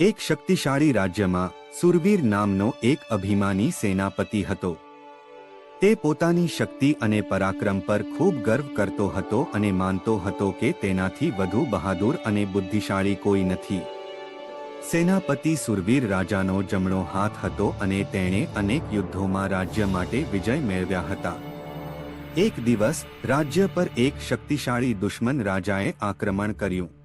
એક શક્તિશાળી રાજ્યમાં સુરવીર નામનો એક અભિમાની સેનાપતિ હતો. તે પોતાની શક્તિ અને પરાક્રમ પર ખૂબ ગર્વ કરતો હતો અને માનતો હતો કે તેનાથી વધુ બહાદુર અને બુદ્ધિશાળી કોઈ નથી. સેનાપતિ સુરવીર રાજાનો જમણો હાથ હતો અને તેણે અનેક યુદ્ધોમાં રાજ્ય માટે વિજય મેળવ્યા હતા. એક દિવસ રાજ્ય પર એક શક્તિશાળી દુશ્મન રાજાએ આક્રમણ કર્યું.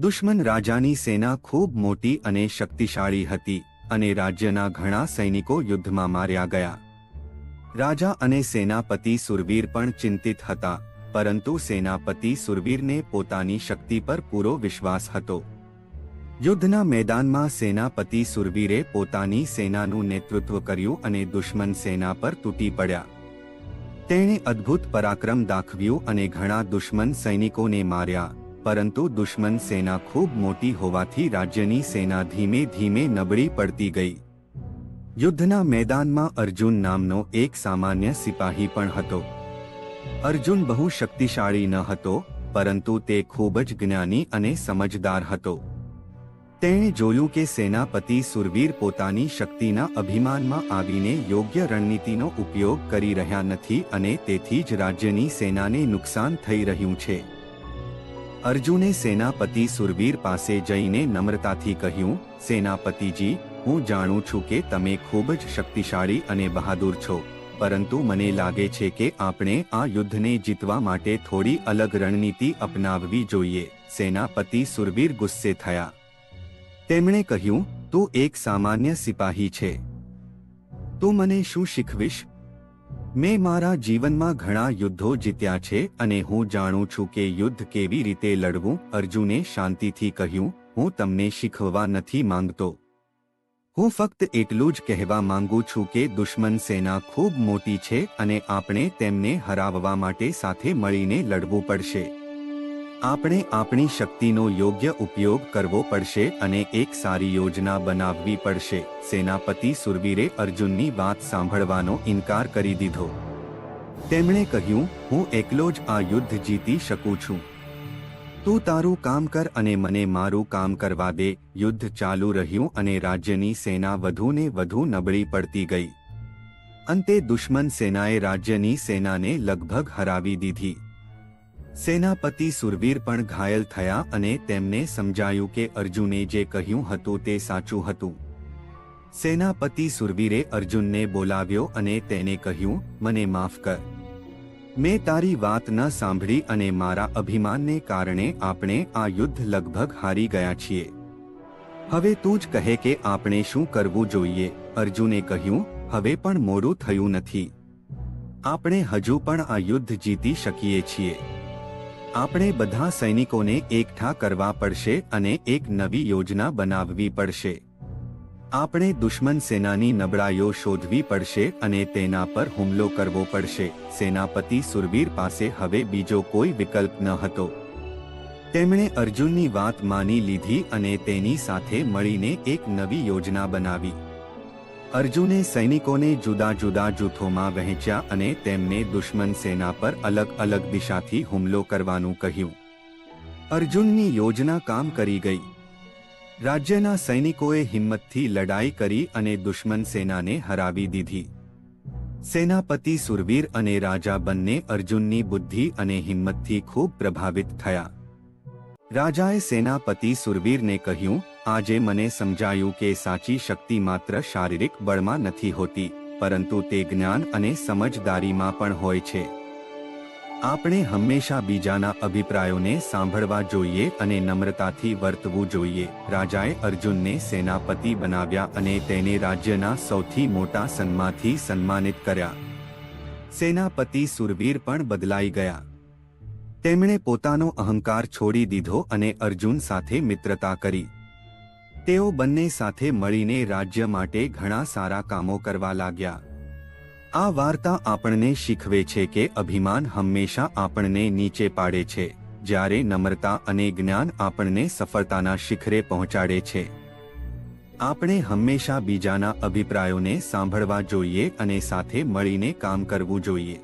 દુશ્મન રાજાની સેના ખૂબ મોટી અને શક્તિશાળી હતી અને રાજ્યના ઘણા સૈનિકો યુદ્ધમાં માર્યા ગયા. રાજા અને સેનાપતિ સુરવીર પણ ચિંતિત હતા, પરંતુ સેનાપતિ સુરવીરને પોતાની શક્તિ પર પૂરો વિશ્વાસ હતો. યુદ્ધના મેદાનમાં સેનાપતિ સુરવીરે પોતાની સેનાનું નેતૃત્વ કર્યું અને દુશ્મન સેના પર તૂટી પડ્યા. તેણે અદ્ભુત પરાક્રમ દાખવ્યું અને ઘણા દુશ્મન સૈનિકોને માર્યા. પરંતુ દુશ્મન સેના ખૂબ મોટી હોવાથી રાજ્યની સેના ધીમે ધીમે નબળી પડતી ગઈ. યુદ્ધના મેદાનમાં અર્જુન નામનો એક સામાન્ય સિપાહી પણ હતો. અર્જુન બહુ શક્તિશાળી ન હતો, પરંતુ તે ખૂબ જ જ્ઞાની અને સમજદાર હતો. તેણે જોયું કે સેનાપતિ સુરવીર પોતાની શક્તિના અભિમાનમાં આવીને યોગ્ય રણનીતિનો ઉપયોગ કરી રહ્યા નથી અને તેથી જ રાજ્યની સેનાને નુકસાન થઈ રહ્યું છે. અર્જુને સેનાપતિ સુરવીર પાસે જઈને નમ્રતાથી કહ્યું, સેનાપતિજી, હું જાણું છું કે તમે ખૂબ જ શક્તિશાળી અને બહાદુર છો, પરંતુ મને લાગે છે કે આપણે આ યુદ્ધને જીતવા માટે થોડી અલગ રણનીતિ અપનાવવી જોઈએ. સેનાપતિ સુરવીર ગુસ્સે થયા. તેમણે કહ્યું, તું એક સામાન્ય સિપાહી છે. તું મને શું શીખવીશ? મેં મારા જીવનમાં ઘણા યુદ્ધો જીત્યા છે અને હું જાણું છું કે યુદ્ધ કેવી રીતે લડવું, અર્જુને શાંતિથી કહ્યું, હું તમને શીખવવા નથી માંગતો. હું ફક્ત એટલું જ કહેવા માંગુ છું કે દુશ્મન સેના ખૂબ મોટી છે અને આપણે તેમને હરાવવા માટે સાથે મળીને લડવું પડશે. આપણે આપણી શક્તિનો યોગ્ય ઉપયોગ કરવો પડશે અને એક સારી યોજના બનાવવી પડશે. સેનાપતિ સુરવીરે અર્જુનની વાત સાંભળવાનો ઇનકાર કરી દીધો. તેમણે કહ્યું, હું એકલો જ આ યુદ્ધ જીતી શકું છું. તું તારું કામ કર અને મને મારું કામ કરવા દે. યુદ્ધ ચાલુ રહ્યું અને રાજ્યની સેના વધુને વધુ નબળી પડતી ગઈ. અંતે દુશ્મન સેનાએ રાજ્યની સેનાને લગભગ હરાવી દીધી. સેનાપતિ સુરવીર પણ ઘાયલ થયા અને તેમને સમજાયું કે અર્જુને જે કહ્યું હતું તે સાચું હતું. સેનાપતિ સુરવીરે અર્જુનને બોલાવ્યો અને તેને કહ્યું, મને માફ કર. મેં તારી વાત ન સાંભળી અને મારા અભિમાનને કારણે આપણે આ યુદ્ધ લગભગ હારી ગયા છીએ. હવે તું જ કહે કે આપણે શું કરવું જોઈએ. અર્જુને કહ્યું, હવે પણ મોડું થયું નથી. આપણે હજુ પણ આ યુદ્ધ જીતી શકીએ છીએ. આપણે બધા સૈનિકોને એકઠા કરવા પડશે અને એક નવી યોજના બનાવવી પડશે. આપણે દુશ્મન સેનાની નબળાઈઓ શોધવી પડશે અને તેના પર હુમલો કરવો પડશે. સેનાપતિ સુરવીર પાસે હવે બીજો કોઈ વિકલ્પ ન હતો. તેમણે અર્જુનની વાત માની લીધી અને તેની સાથે મળીને એક નવી યોજના બનાવી. અર્જુને સૈનિકોને જુદા જુદા જૂથોમાં વહેંચ્યા અને તેમને દુશ્મન સેના પર અલગ અલગ દિશાથી હુમલો કરવાનું કહ્યું. અર્જુનની યોજના કામ કરી ગઈ. રાજ્યના સૈનિકોએ હિંમતથી લડાઈ કરી અને દુશ્મન સેનાને હરાવી દીધી. સેનાપતિ સુરવીર અને રાજા બંને અર્જુનની બુદ્ધિ અને હિંમતથી ખૂબ પ્રભાવિત થયા. રાજાએ સેનાપતિ સુરવીરને કહ્યું આજે મને સમજાયું કે સાચી શક્તિ માત્ર શારીરિક બળમાં નથી હોતી, પરંતુ તે જ્ઞાન અને સમજદારીમાં પણ હોય છે. આપણે હંમેશા બીજાના અભિપ્રાયોને સાંભળવા જોઈએ અને નમ્રતાથી વર્તવું જોઈએ. રાજાએ અર્જુનને સેનાપતિ બનાવ્યા અને તેને રાજ્યના સૌથી મોટા સન્માનથી સન્માનિત કર્યા. સેનાપતિ સુરવીર પણ બદલાઈ ગયા. તેમણે પોતાનો અહંકાર છોડી દીધો અને અર્જુન સાથે મિત્રતા કરી. તેઓ બંને સાથે મળીને રાજ્ય માટે ઘણા સારા કામો કરવા લાગ્યા. આ વાર્તા આપણને શીખવે છે કે અભિમાન હંમેશા આપણને નીચે પાડે છે, જ્યારે નમ્રતા અને જ્ઞાન આપણને સફળતાના શિખરે પહોંચાડે છે. આપણે હંમેશા બીજાના અભિપ્રાયોને સાંભળવા જોઈએ અને સાથે મળીને કામ કરવું જોઈએ.